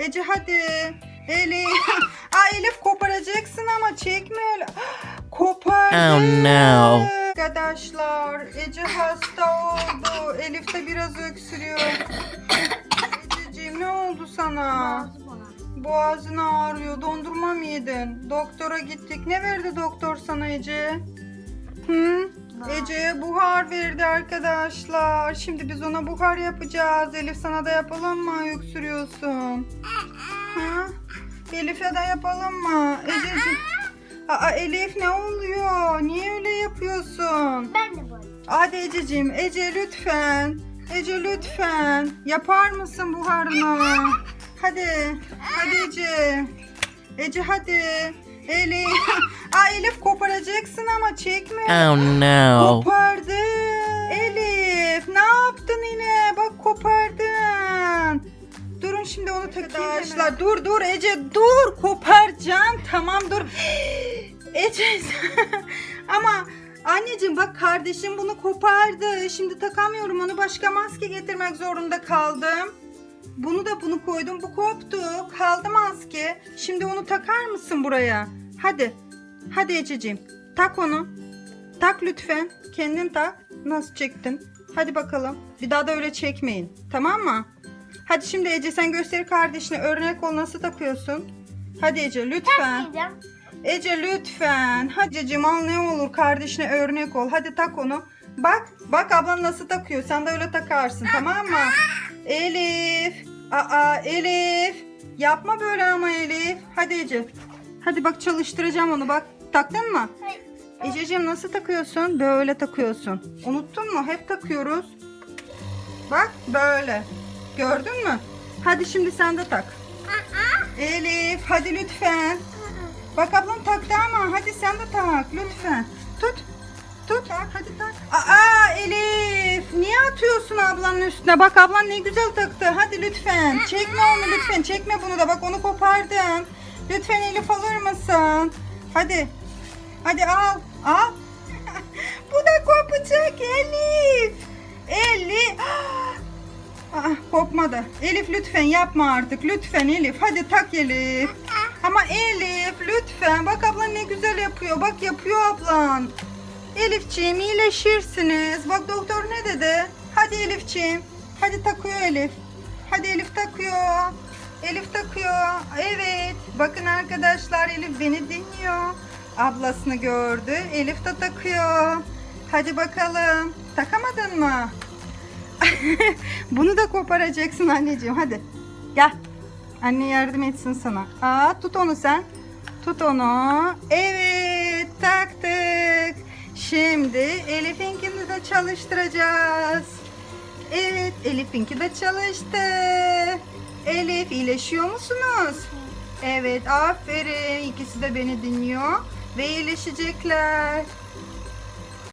Ece hadi. Elif. Aa Elif koparacaksın ama çekme öyle. Kopardı. Oh, no. Arkadaşlar Ece hasta oldu. Elif de biraz öksürüyor. Ececiğim ne oldu sana? Boğazın ağrıyor. Dondurma mı yedin? Doktora gittik. Ne verdi doktor sana Ece? Hı? Ece'ye buhar verdi arkadaşlar. Şimdi biz ona buhar yapacağız. Elif sana da yapalım mı? Öksürüyorsun. Ha? Elif'e de yapalım mı? Ececiğim. Aa Elif ne oluyor? Niye öyle yapıyorsun? Ben de böyle. Hadi Ececiğim. Ece lütfen. Ece lütfen. Yapar mısın buharını? Hadi. Hadi Ece. Ece hadi. Elif çekme. Oh no. Kopardı. Elif ne yaptın yine? Bak kopardın. Durun şimdi onu takayım. Arkadaşlar dur dur Ece dur koparacaksın. Tamam dur. Ece ama anneciğim bak kardeşim bunu kopardı. Şimdi takamıyorum onu başka maske getirmek zorunda kaldım. Bunu da bunu koydum bu koptu. Kaldı maske. Şimdi onu takar mısın buraya? Hadi. Hadi Ececiğim tak onu. Tak lütfen. Kendin tak. Nasıl çektin? Hadi bakalım. Bir daha da öyle çekmeyin. Tamam mı? Hadi şimdi Ece sen göster kardeşine örnek ol nasıl takıyorsun. Hadi Ece lütfen. Takmayacağım. Ece lütfen. Hadi Ececiğim al ne olur kardeşine örnek ol. Hadi tak onu. Bak bak ablan nasıl takıyor. Sen de öyle takarsın tamam mı? Elif. Aa Elif. Yapma böyle ama Elif. Hadi Ece. Hadi bak çalıştıracağım onu bak. Taktın mı? Hayır. Ececiğim nasıl takıyorsun? Böyle takıyorsun. Unuttun mu? Hep takıyoruz. Bak böyle. Gördün mü? Hadi şimdi sen de tak. Elif hadi lütfen. Bak ablam taktı ama hadi sen de tak lütfen. Tut. Tut. Hadi tak. Aa Elif niye atıyorsun ablanın üstüne? Bak ablan ne güzel taktı. Hadi lütfen. Çekme onu lütfen. Çekme bunu da. Bak onu kopardın. Lütfen Elif alır mısın? Hadi. Hadi al. Al. Bu da kopacak Elif. Elif. Aa, kopmadı. Elif lütfen yapma artık. Lütfen Elif. Hadi tak Elif. Ama Elif lütfen. Bak ablan ne güzel yapıyor. Bak yapıyor ablan. Elifciğim iyileşirsiniz. Bak doktor ne dedi? Hadi Elifciğim. Hadi takıyor Elif. Hadi Elif takıyor. Elif takıyor. Evet. Bakın arkadaşlar Elif beni dinliyor. Ablasını gördü. Elif de takıyor. Hadi bakalım. Takamadın mı? Bunu da koparacaksın anneciğim. Hadi. Gel. Anne yardım etsin sana. Aa tut onu sen. Tut onu. Evet taktık. Şimdi Elif'inkini de çalıştıracağız. Evet Elif'inki de çalıştı. Elif iyileşiyor musunuz? Evet aferin. İkisi de beni dinliyor. Ve iyileşecekler.